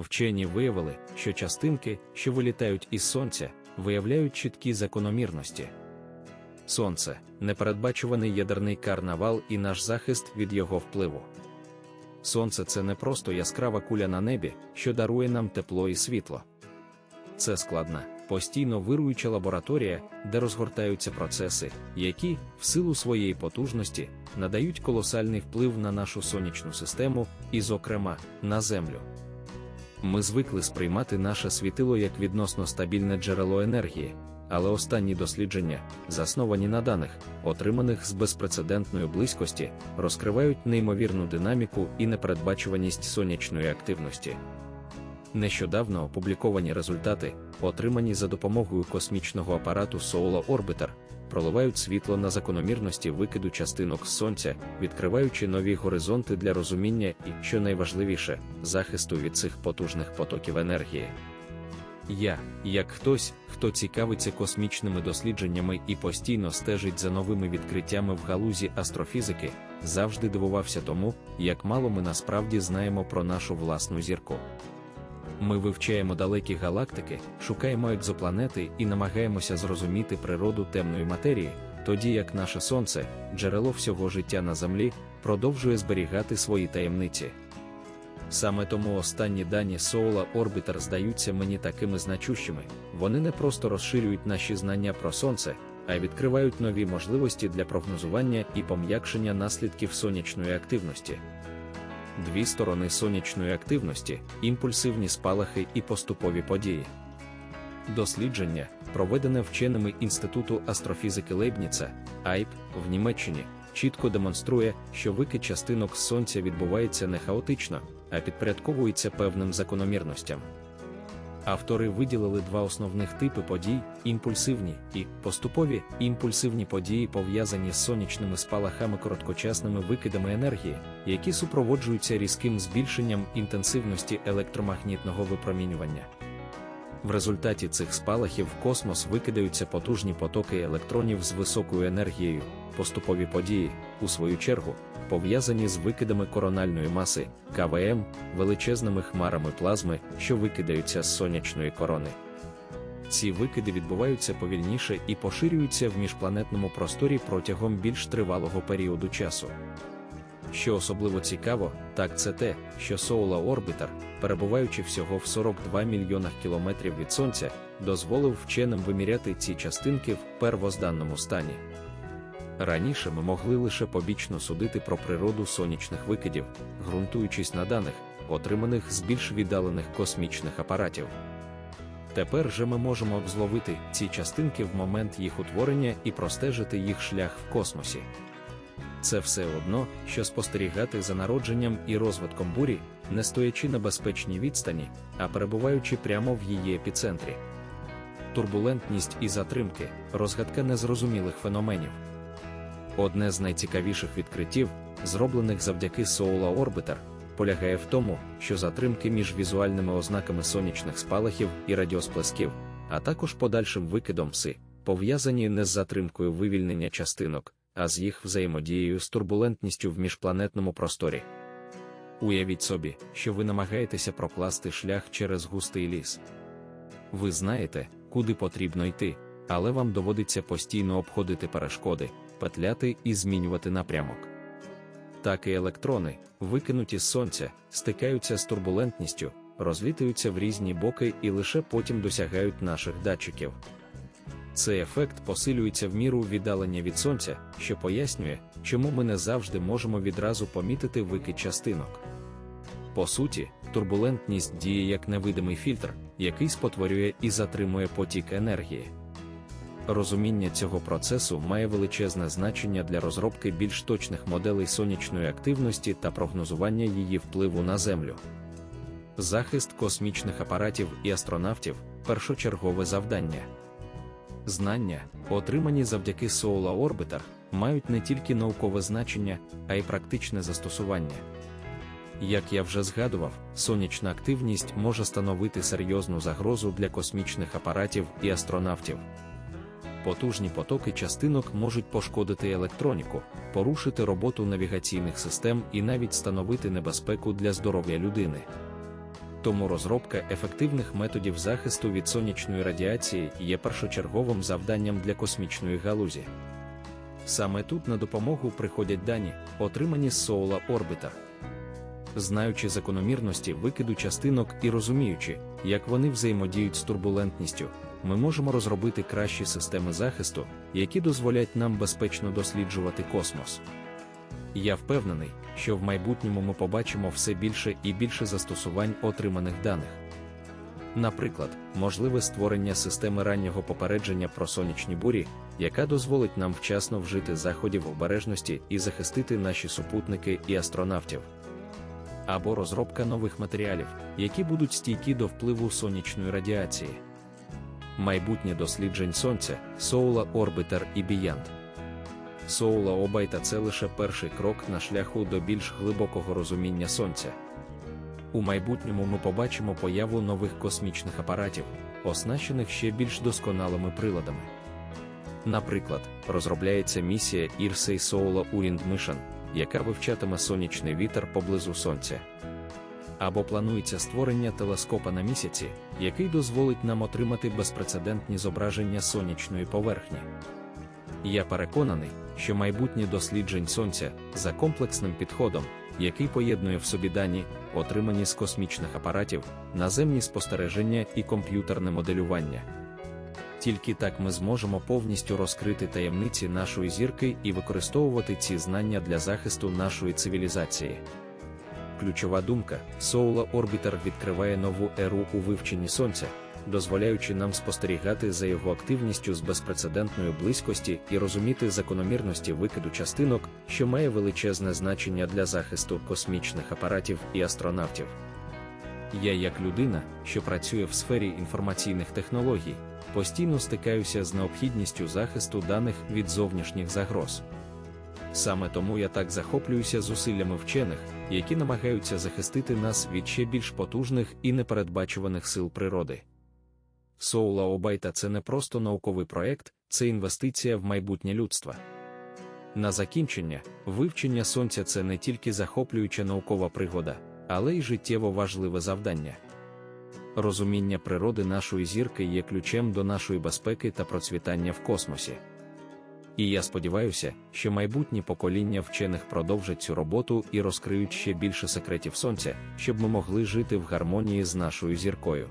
Вчені виявили, що частинки, що вилітають із сонця, виявляють чіткі закономірності. Сонце непередбачуваний ядерний карнавал і наш захист від його впливу. Сонце це не просто яскрава куля на небі, що дарує нам тепло і світло. Це складна, постійно вируюча лабораторія, де розгортаються процеси, які, в силу своєї потужності, надають колосальний вплив на нашу сонячну систему і, зокрема, на Землю. Ми звикли сприймати наше світило як відносно стабільне джерело енергії, але останні дослідження, засновані на даних, отриманих з безпрецедентної близькості, розкривають неймовірну динаміку і непередбачуваність сонячної активності. Нещодавно опубліковані результати, отримані за допомогою космічного апарату Solar Orbiter, проливають світло на закономірності викиду частинок сонця, відкриваючи нові горизонти для розуміння і, що найважливіше, захисту від цих потужних потоків енергії. Я, як хтось, хто цікавиться космічними дослідженнями і постійно стежить за новими відкриттями в галузі астрофізики, завжди дивувався тому, як мало ми насправді знаємо про нашу власну зірку. Ми вивчаємо далекі галактики, шукаємо екзопланети і намагаємося зрозуміти природу темної матерії, тоді як наше Сонце, джерело всього життя на Землі, продовжує зберігати свої таємниці. Саме тому останні дані Solar Orbiter здаються мені такими значущими, вони не просто розширюють наші знання про Сонце, а й відкривають нові можливості для прогнозування і пом'якшення наслідків сонячної активності. Дві сторони сонячної активності, імпульсивні спалахи і поступові події. Дослідження, проведене вченими Інституту астрофізики Лейбніца, АЙП в Німеччині, чітко демонструє, що викид частинок сонця відбувається не хаотично, а підпорядковується певним закономірностям. Автори виділили два основних типи подій: імпульсивні і поступові імпульсивні події пов'язані з сонячними спалахами короткочасними викидами енергії, які супроводжуються різким збільшенням інтенсивності електромагнітного випромінювання. В результаті цих спалахів в космос викидаються потужні потоки електронів з високою енергією, поступові події, у свою чергу, пов'язані з викидами корональної маси, КВМ, величезними хмарами плазми, що викидаються з сонячної корони. Ці викиди відбуваються повільніше і поширюються в міжпланетному просторі протягом більш тривалого періоду часу. Що особливо цікаво, так це те, що Solar Orbiter, перебуваючи всього в 42 мільйонах кілометрів від Сонця, дозволив вченим виміряти ці частинки в первозданному стані. Раніше ми могли лише побічно судити про природу сонячних викидів, ґрунтуючись на даних, отриманих з більш віддалених космічних апаратів. Тепер же ми можемо зловити ці частинки в момент їх утворення і простежити їх шлях в космосі. Це все одно, що спостерігати за народженням і розвитком бурі, не стоячи на безпечній відстані, а перебуваючи прямо в її епіцентрі. Турбулентність і затримки розгадка незрозумілих феноменів. Одне з найцікавіших відкриттів, зроблених завдяки Solar Orbiter, полягає в тому, що затримки між візуальними ознаками сонячних спалахів і радіосплесків, а також подальшим викидом СИ, пов'язані не з затримкою вивільнення частинок, а з їх взаємодією з турбулентністю в міжпланетному просторі. Уявіть собі, що ви намагаєтеся прокласти шлях через густий ліс. Ви знаєте, куди потрібно йти, але вам доводиться постійно обходити перешкоди, петляти і змінювати напрямок. Так і електрони, викинуті з сонця, стикаються з турбулентністю, розлітаються в різні боки і лише потім досягають наших датчиків. Цей ефект посилюється в міру віддалення від сонця, що пояснює, чому ми не завжди можемо відразу помітити викид частинок. По суті, турбулентність діє як невидимий фільтр, який спотворює і затримує потік енергії. Розуміння цього процесу має величезне значення для розробки більш точних моделей сонячної активності та прогнозування її впливу на Землю. Захист космічних апаратів і астронавтів першочергове завдання. Знання, отримані завдяки Solar Orbiter, мають не тільки наукове значення, а й практичне застосування. Як я вже згадував, сонячна активність може становити серйозну загрозу для космічних апаратів і астронавтів. Потужні потоки частинок можуть пошкодити електроніку, порушити роботу навігаційних систем і навіть становити небезпеку для здоров'я людини. Тому розробка ефективних методів захисту від сонячної радіації є першочерговим завданням для космічної галузі. Саме тут на допомогу приходять дані, отримані з Solar Orbiter. Знаючи закономірності викиду частинок і розуміючи, як вони взаємодіють з турбулентністю, ми можемо розробити кращі системи захисту, які дозволять нам безпечно досліджувати космос. Я впевнений, що в майбутньому ми побачимо все більше і більше застосувань отриманих даних. Наприклад, можливе створення системи раннього попередження про сонячні бурі, яка дозволить нам вчасно вжити заходів обережності і захистити наші супутники і астронавтів, або розробка нових матеріалів, які будуть стійкі до впливу сонячної радіації. Майбутнє досліджень Сонця, Solar Orbiter і Beyond. Solar Orbiter – це лише перший крок на шляху до більш глибокого розуміння Сонця. У майбутньому ми побачимо появу нових космічних апаратів, оснащених ще більш досконалими приладами. Наприклад, розробляється місія Irsay Solar Wind Mission, яка вивчатиме сонячний вітер поблизу Сонця. Або планується створення телескопа на місяці, який дозволить нам отримати безпрецедентні зображення сонячної поверхні. Я переконаний, що майбутнє досліджень Сонця за комплексним підходом, який поєднує в собі дані, отримані з космічних апаратів, наземні спостереження і комп'ютерне моделювання. Тільки так ми зможемо повністю розкрити таємниці нашої зірки і використовувати ці знання для захисту нашої цивілізації. Ключова думка Solar Orbiter відкриває нову еру у вивченні Сонця, дозволяючи нам спостерігати за його активністю з безпрецедентної близькості і розуміти закономірності викиду частинок, що має величезне значення для захисту космічних апаратів і астронавтів. Я, як людина, що працює в сфері інформаційних технологій, постійно стикаюся з необхідністю захисту даних від зовнішніх загроз. Саме тому я так захоплююся зусиллями вчених, які намагаються захистити нас від ще більш потужних і непередбачуваних сил природи. Соула Обайта це не просто науковий проект, це інвестиція в майбутнє людства. На закінчення, вивчення сонця це не тільки захоплююча наукова пригода, але й життєво важливе завдання. Розуміння природи нашої зірки є ключем до нашої безпеки та процвітання в космосі. І я сподіваюся, що майбутні покоління вчених продовжать цю роботу і розкриють ще більше секретів сонця, щоб ми могли жити в гармонії з нашою зіркою.